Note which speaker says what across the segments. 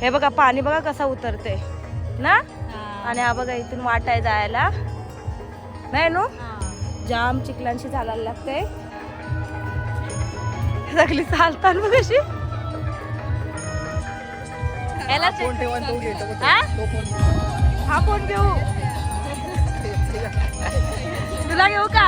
Speaker 1: हे बघा पाणी बघा कसं उतरते ना? आणि हा बघा इथून वाट आहे जायला. नाही नो? जाम चिखलांशी चालायला लागते. सगळी चालतात मग याला. हा?
Speaker 2: फोन
Speaker 1: हा? फोन घेऊ? तुला घेऊ का?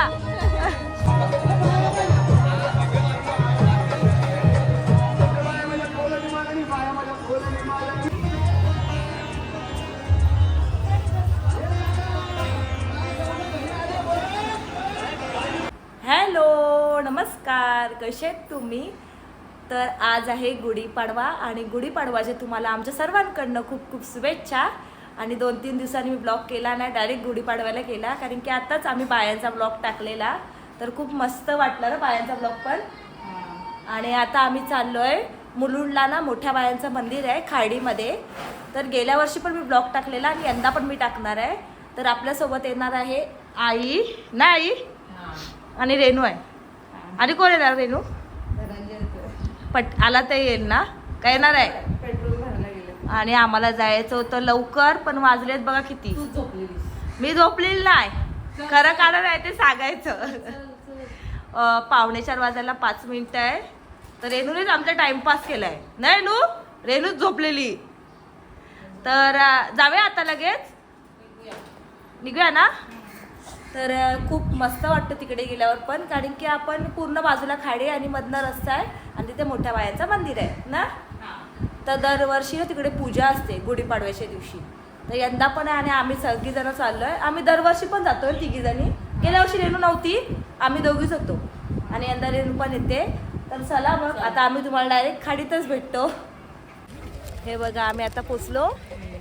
Speaker 1: कसे तुम्ही? तर आज आहे गुढीपाडवा आणि गुढीपाडवाचे तुम्हाला आमच्या सर्वांकडनं खूप खूप शुभेच्छा. आणि दोन तीन दिवसांनी मी ब्लॉग केला नाही डायरेक्ट गुढीपाडव्याला केला. कारण की आताच आम्ही बायांचा ब्लॉग टाकलेला. तर खूप मस्त वाटलं ना बायांचा ब्लॉग पण. आणि आता आम्ही चाललोय मुलुंडला ना मोठ्या बायांचं मंदिर आहे खार्डीमध्ये तर गेल्या वर्षी पण मी ब्लॉग टाकलेला आणि यंदा पण मी टाकणार आहे. तर आपल्यासोबत येणार आहे आई. ना आई? आणि रेणू आहे. आणि कोण येणार रेणू? पट आला तर येईल ना? काय येणार आहे? आणि आम्हाला जायचं होतं लवकर पण वाजलेत बघा किती. मी झोपलेली नाही. खरं कारण आहे ते सांगायचं. पावणे चार वाजायला पाच मिनिटं आहे. तर रेणूनेच आमचा टाइमपास केलाय. नाही रेणू? रेणूच झोपलेली. तर जाऊया आता लगेच? निघूया. ना? तर खूप मस्त वाटतं तिकडे गेल्यावर पण कारण की आपण पूर्ण बाजूला खाडी आणि मधनं रस्ता आहे आणि तिथे मोठ्या बायांचं मंदिर आहे ना? तर दरवर्षी तिकडे पूजा असते गुढीपाडव्याच्या दिवशी. तर यंदा पण आहे आणि आम्ही सगळीजणं चाललोय. आम्ही दरवर्षी पण जातोय तिघी जणी. गेल्या वर्षी रेणू नव्हती आम्ही दोघीच होतो. आणि यंदा रेणू पण येते. तर चला मग आता आम्ही तुम्हाला डायरेक्ट खाडीतच भेटतो. हे बघा आम्ही आता पोचलो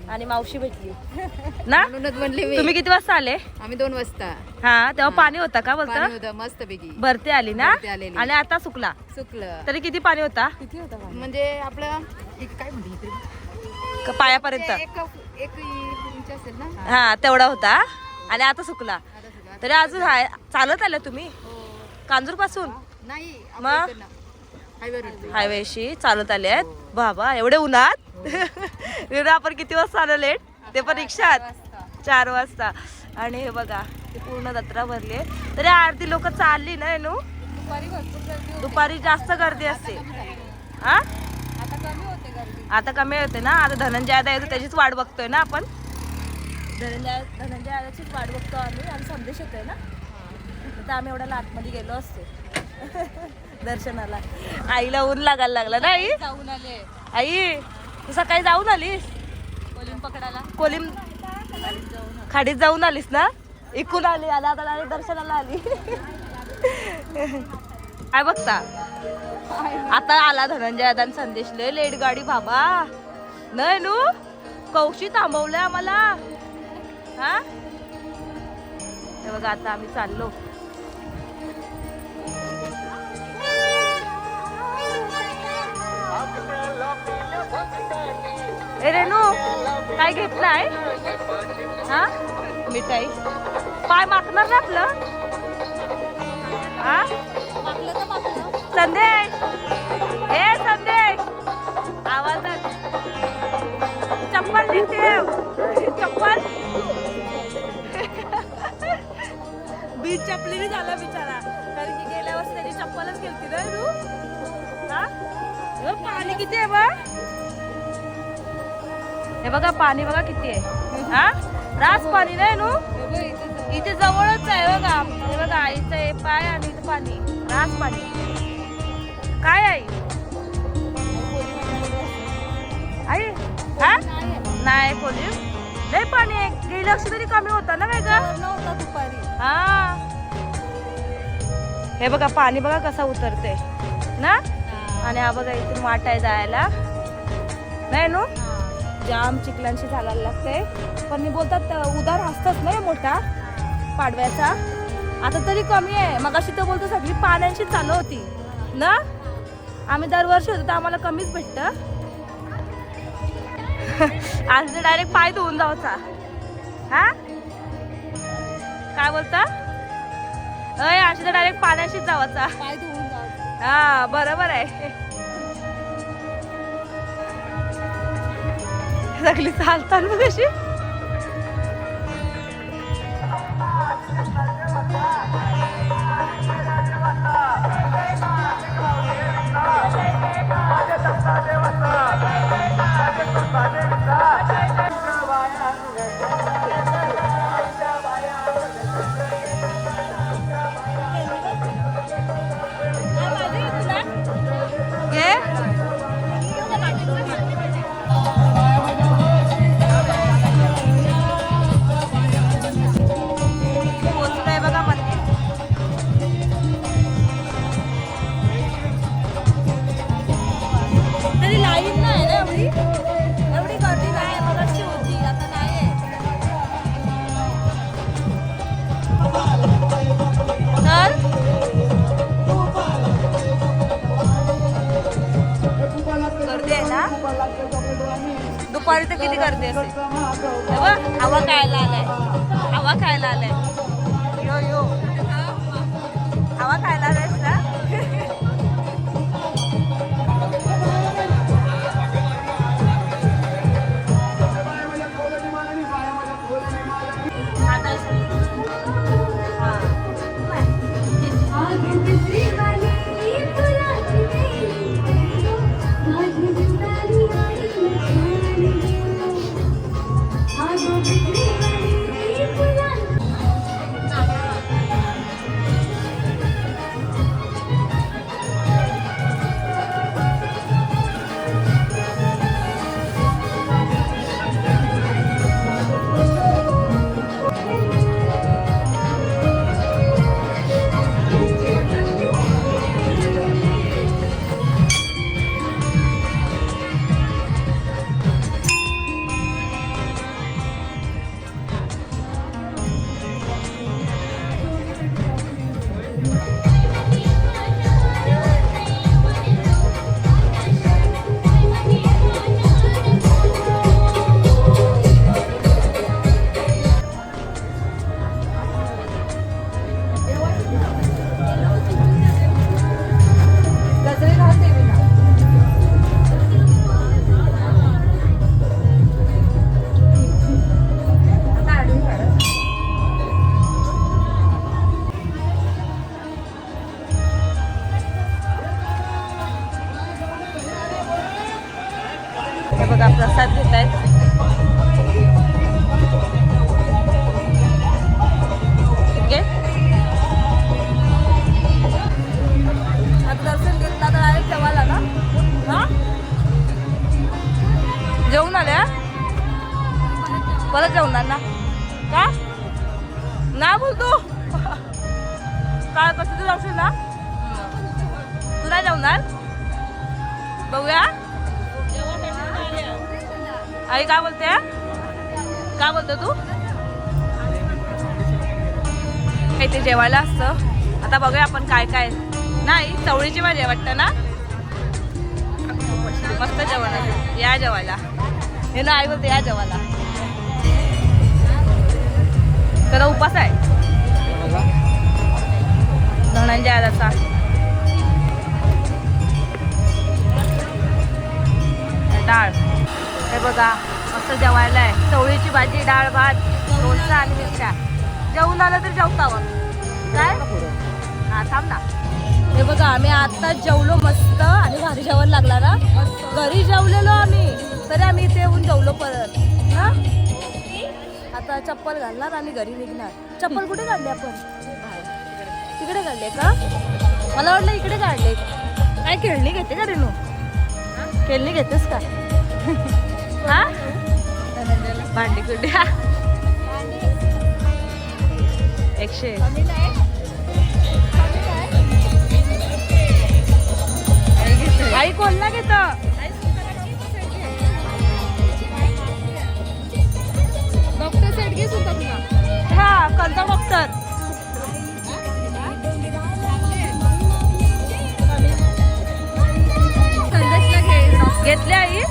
Speaker 1: आणि मावशी भेटली. ना?
Speaker 3: म्हणूनच म्हणले मी.
Speaker 1: तुम्ही किती वाजता आले?
Speaker 3: आम्ही दोन वाजता.
Speaker 1: हा तेव्हा पाणी होता का
Speaker 3: पाणी
Speaker 1: बोलता
Speaker 3: होतं मस्त पैकी
Speaker 1: भरती आली ना?
Speaker 3: भरती आलेली.
Speaker 1: आणि आता सुकला?
Speaker 3: चुकलं
Speaker 1: तरी किती पाणी होता?
Speaker 3: किती होता म्हणजे आपलं एक काय म्हणते इकडे?
Speaker 1: क- पायापर्यंत.
Speaker 3: एक एक इंच असेल ना?
Speaker 1: हा तेवढा होता. आणि आता सुकला.
Speaker 3: आता.
Speaker 1: तरी अजून हाय. चालत आलं तुम्ही?
Speaker 3: हो.
Speaker 1: कांजूरपासून
Speaker 3: नाही
Speaker 1: मग? हायवेशी चालत आले आहेत. बाबा एवढे उन्हात. एवढं आपण किती वाजता आलो लेट? ते पण रिक्षात. चार वाजता. आणि हे बघा ती पूर्ण जत्रा भरली आहे. तरी अर्धी लोक चालली ना नू
Speaker 3: दुपारी
Speaker 1: जास्त गर्दी असते. हा
Speaker 3: आता कमी होते गर्दी.
Speaker 1: आता कमी होते ना? आता धनंजय आता येतो त्याचीच वाट बघतोय ना आपण? धनंजय धनंजय आदाचीच वाट बघतो आम्ही. आणि संदेश येतोय ना? तर आम्ही एवढ्या आतमध्ये गेलो असतो. दर्शनाला. आईला ऊन लागायला लागला ना आई?
Speaker 3: जाऊन आले.
Speaker 1: आई तू सकाळी जाऊन आलीस?
Speaker 3: कोलिम पकडायला.
Speaker 1: कोलिम खाडीत जाऊन आलीस ना? इकून आली आला आता डायरेक्ट दर्शनाला आली. काय बघता? आता आला धनंजय आदान संदेश. लय लेट गाडी बाबा. नाही नू? कौशी थांबवलंय आम्हाला. हा? हे बघा आता आम्ही चाललो. ए रेणू काय घेतलाय? हा? मिठाई. पाय मागणार ना आपलं? हा? संदेश. ए संदेश. आवाजात चप्पल ठेव चप्पल. बी चपलीने झाला बिचारा. कारण की गेल्या वर्षी त्याची चप्पलच घेतली ना हा हे? पाणी किती आहे बघ हे बघा पाणी बघा किती आहे. हा? रास पाणी नाही नू? इथे जवळच आहे बघा. हे बघा आईचं हे पाय आणि इथं पाणी. रास पाणी. काय आई? आई? हा? नाही कोणी लय पाणी आहे. गेल्या वर्षी तरी कमी होता ना वेगळं
Speaker 3: नव्हता दुपारी.
Speaker 1: हा. हे बघा पाणी बघा कसा उतरते ना? आणि हा बघा इथून वाट आहे जायला. नाही नो जाम चिकलांशी चालायला लागते पण मी बोलतात उदार असतात ना मोठा पाडव्याचा. आता तरी कमी आहे. मग अशी तर बोलतो सगळी पाण्याची चालू होती. ना? आम्ही दरवर्षी होतो तर आम्हाला कमीच भेटतं. आज डायरेक्ट पाय धुवून जाऊचा. हा? काय बोलता? अय आज तर डायरेक्ट पाण्याशीच जावाचा.
Speaker 3: पाय धुवून
Speaker 1: हा बरोबर आहे सगळी चालताना कशी देवता दुपारी तर किती गर्दी असते? हवा खायला आलाय. हवा खायला आलाय. हे बघा प्रसाद घेत आहेत घे आता दर्शन घेतला तर आहे जेवायला ना? हा? जेवून आल्या? परत जेवणार ना? का? ना बोलतो काय कसं तू जाऊशील ना? तू नाही जेवणार? बघूया. आई काय बोलते? काय बोलतो तू? काही ते जेवायला असतं. आता बघूया आपण काय काय. नाही चवळीची भाजी आहे वाटतं ना? मस्त जेवण आहे. या जेवायला. हे ना आई बोलते या जेवायला. त्याला उपास आहे. धनंजय आदाचा डाळ. हे बघा मस्त जेवायला आहे चवळीची भाजी डाळ भात लोणचं आणि मिरच्या. जेवून आलं तर जेवतावं काय? हा थांब ना. हे बघा आम्ही आता जेवलो मस्त आणि भारी जेवण लागला ना? घरी जेवलेलो आम्ही तरी आम्ही इथे येऊन जेवलो परत. हा? आता चप्पल घालणार आणि घरी निघणार. चप्पल कुठे काढली आपण? तिकडे काढले का? मला वाटलं इकडे काढले. काय खेळणी घेते का रेणू? खेळणी घेतेस का? हा? भांडी कुठे? एकशे आई कोण ना घेत?
Speaker 3: डॉक्टर सेट घे सुद्धा तुला.
Speaker 1: हा कोणता डॉक्टर? घेतले आई?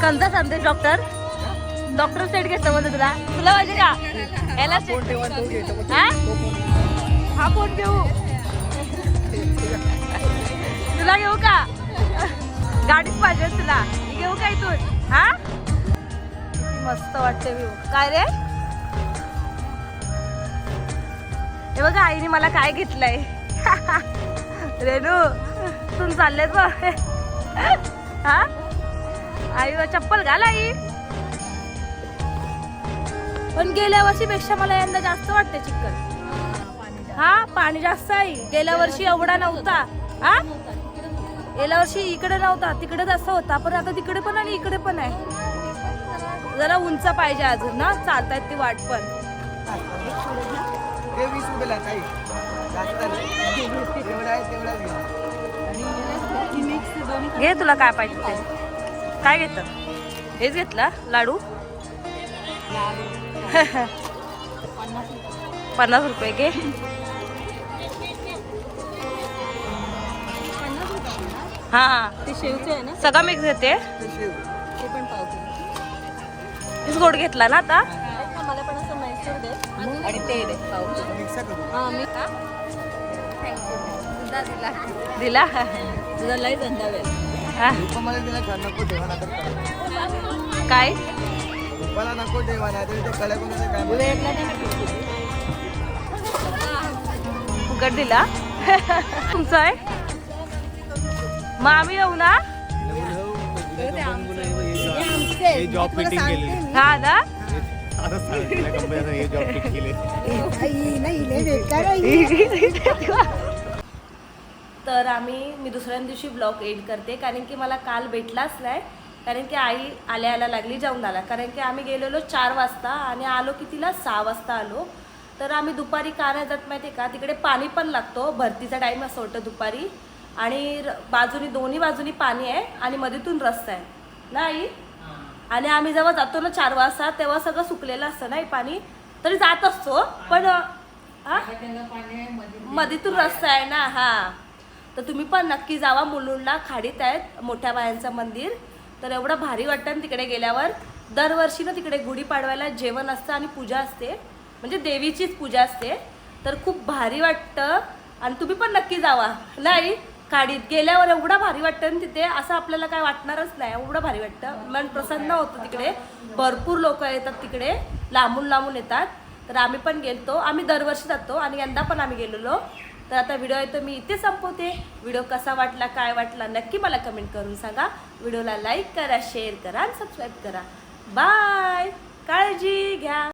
Speaker 1: कोणता संदेश डॉक्टर. डॉक्टर सेट घेतो म्हणजे तुला. तुला पाहिजे का? याला सेट हा?
Speaker 2: फोन.
Speaker 1: घेऊ. तुला घेऊ का? गाडीच पाहिजे तुला. घेऊ का इथून? हा? मस्त वाटते व्ह्यू. काय रे? हे बघा आईने मला काय घेतलंय. रेणू तू चाललेत बघ. हा? आई चप्पल घाल आई. पण गेल्या वर्षी पेक्षा मला यंदा जास्त वाटते चिकन हा पाणी जास्त आहे. गेल्या वर्षी एवढा नव्हता. हा? गेल्या वर्षी इकडे नव्हता तिकडे जास्त होता. पण आता तिकडे पण आणि इकडे पण आहे. जरा उंच पाहिजे अजून ना? चालतायत ती वाट पण. घे तुला काय पाहिजे ते. काय घेत हेच घेतला? लाडू? पन्नास रुपये घे. हा.
Speaker 3: ते शेवचे आहे ना?
Speaker 1: सगळं मिक्स घेते.
Speaker 2: ते
Speaker 3: पण पाव
Speaker 1: तीच गोड घेतला ना आता?
Speaker 3: मला पण असं मैसूर दे. आणि ते दे पाव हा मी
Speaker 1: दिला.
Speaker 3: तुझा लई धंदा
Speaker 1: हा,
Speaker 2: रुपयामध्ये तिला छान नको ठेवा ना तर
Speaker 1: काय?
Speaker 2: रुपयाला नको ठेवा ना तरी ते कडे कोणाचं काय माहिती.
Speaker 1: फुकट दिला. तुमचं आहे? मग आम्ही येऊ ना?
Speaker 4: हे जॉब फिटिंग केले
Speaker 1: हा ना?
Speaker 4: आता
Speaker 1: तर आम्ही मी दुसऱ्या दिवशी ब्लॉग एड करते. कारण की मला काल भेटलाच नाही. कारण की आई आल्या आल्या लागली जाऊन आला कारण की आम्ही गेलेलो चार वाजता आणि आलो कितीला सहा वाजता आलो. तर आम्ही दुपारी का नाही जात माहिती आहे का? तिकडे पाणी पण लागतो. भरतीचा टाईम असं होतं दुपारी. आणि र- बाजूनी दोन्ही बाजूनी पाणी आहे आणि मध्येतून रस्ता आहे. ना आई? आणि आम्ही जेव्हा जातो ना चार वाजता तेव्हा सगळं सुकलेलं असतं नाही पाणी. तरी जात असतो पण हा? मधीतून रस्ता आहे ना हा. तर तुम्ही पण नक्की जावा मुलुंडला. खाडीत आहेत मोठ्या बायांचं मंदिर. तर एवढं भारी वाटतं ना तिकडे गेल्यावर. दरवर्षी ना तिकडे गुढीपाडव्याला जेवण असतं आणि पूजा असते. म्हणजे देवीचीच पूजा असते. तर खूप भारी वाटतं. आणि तुम्ही पण नक्की जावा. नाही खाडीत गेल्यावर एवढा भारी वाटतं ना तिथे. असं आपल्याला काय वाटणारच नाही. एवढं भारी वाटतं. मन प्रसन्न होतं तिकडे. भरपूर लोक येतात तिकडे. लांबून लांबून येतात. तर आम्ही पण गेलतो. आम्ही दरवर्षी जातो आणि यंदा पण आम्ही गेलेलो. तर आता व्हिडिओ आहे तो मी इथे संपवते. व्हिडिओ कसा वाटला काय वाटला नक्की मला कमेंट करून सांगा. व्हिडिओला लाईक करा शेअर करा आणि सबस्क्राईब करा. बाय काळजी घ्या.